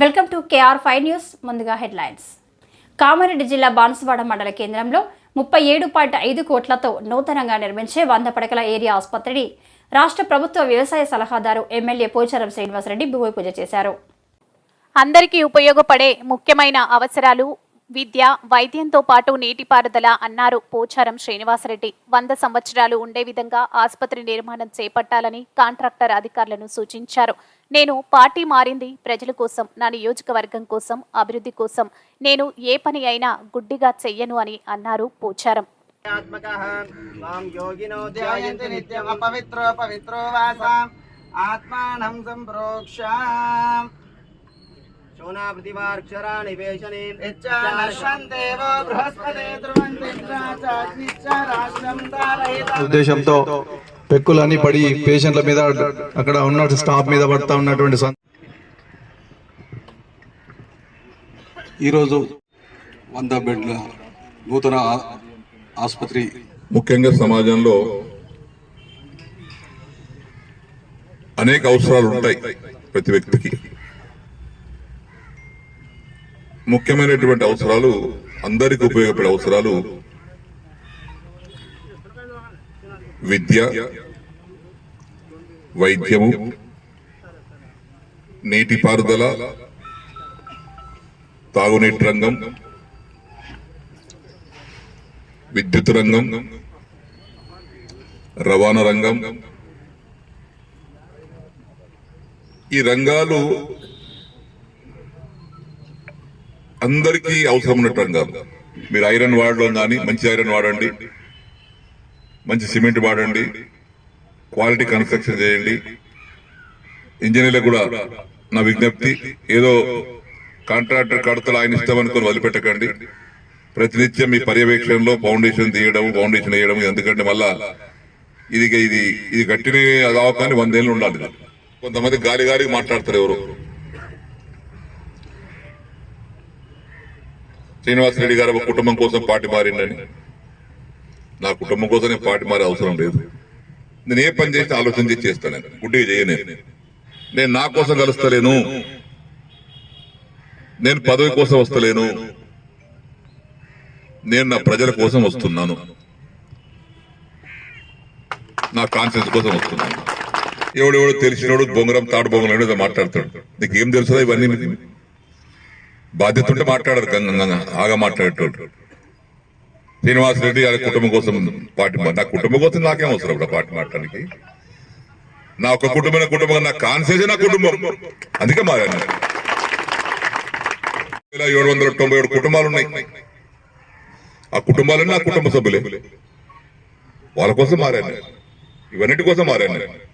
Welcome to KR five news ముందుగా headlines. Kamareddy జిల్లా బాన్సువాడ మండల కేంద్రంలో ముప్పై ఏడు పాయింట్ ఐదు కోట్లతో నూతనంగా నిర్మించే వంద పడకల ఏరియా ఆసుపత్రిని రాష్ట్ర ప్రభుత్వ వ్యవసాయ సలహాదారు ఎమ్మెల్యే పోచారం శ్రీనివాసరెడ్డి భూమి పూజ చేశారు. అందరికీ ఉపయోగపడే ముఖ్యమైన అవసరాలు విద్య వైద్యంతో పాటు నీటిపారుదల అన్నారు పోచారం శ్రీనివాసరెడ్డి. వంద సంవత్సరాలు ఉండే విధంగా ఆసుపత్రి నిర్మాణం చేపట్టాలని కాంట్రాక్టర్ అధికారులను సూచించారు. నేను పార్టీ మారింది ప్రజల కోసం నా నియోజకవర్గం కోసం అభివృద్ధి కోసం. నేను ఏ పని అయినా గుడ్డిగా చెయ్యను అని అన్నారు పోచారం. ఆత్మకః ఉద్దేశంతో పెక్కులన్నీ పడి పేషెంట్ల మీద అక్కడ ఉన్న స్టాఫ్ మీద పడతా ఉన్నటువంటి సం- ఈరోజు వంద బెడ్ల నూతన ఆసుపత్రి ముఖ్యంగా సమాజంలో అనేక అవసరాలు ఉంటాయి ప్రతి వ్యక్తికి. ముఖ్యమైనటువంటి అవసరాలు అందరికి ఉపయోగపడే అవసరాలు విద్య వైద్యము నీటిపారుదల తాగునీటి రంగం విద్యుత్ రంగం రవాణా రంగం. ఈ రంగాలు అందరికీ అవసరం ఉన్నట్టు రంగాలు మీరు ఐరన్ వాడడం కానీ మంచి ఐరన్ వాడండి మంచి సిమెంట్ వాడండి క్వాలిటీ కన్స్ట్రక్షన్ చేయండి. ఇంజనీర్లకు కూడా నా విజ్ఞప్తి ఏదో కాంట్రాక్టర్ కడతలు ఆయన ఇష్టం అనుకుని వదిలిపెట్టకండి. ప్రతినిత్యం మీ పర్యవేక్షణలో ఫౌండేషన్ తీయడం ఫౌండేషన్ వేయడం ఎందుకంటే మళ్ళా ఇది ఇది ఇది గట్టినే అదావు వందేళ్ళు ఉండాలి. కొంతమంది గాలి గాలికి మాట్లాడతారు ఎవరు. శ్రీనివాసరెడ్డి గారు ఒక కుటుంబం కోసం పార్టీ మారిండని నా కుటుంబం కోసం నేను పార్టీ మారే అవసరం లేదు. నేను ఏ పని చేస్తే ఆలోచన చేసి చేస్తాను. గుడ్డి గుడ్డిగా చేయను నేను. నా కోసం కలుస్తలేను. నేను పదవి కోసం వస్తలేను. నేను నా ప్రజల కోసం వస్తున్నాను. నా కాన్షియన్స్ కోసం వస్తున్నాను. ఎవడెవడు తెలిసినోడు బొంగరం తాడు బొంగరం మాట్లాడతాడు. నీకు ఏం తెలుసుదా ఇవన్నీ? బాధ్యత ఉంటే మాట్లాడరు ఆగా మాట్లాడేటోడు. శ్రీనివాస్ రెడ్డి గారి కుటుంబం కోసం పార్టీ నా కుటుంబం కోసం నాకేం అవసరం ఇప్పుడు పార్టీ మాట్లాడడానికి? నా ఒక కుటుంబం కుటుంబం నా కాన్షియస్ నా కుటుంబం. అందుకే మారాను ఏడు వందల తొంభై ఏడు కుటుంబాలు ఉన్నాయి ఆ కుటుంబాలన్నీ నా కుటుంబ సభ్యులే. వాళ్ళ కోసం మారాను. ఇవన్నిటి కోసం మారాను.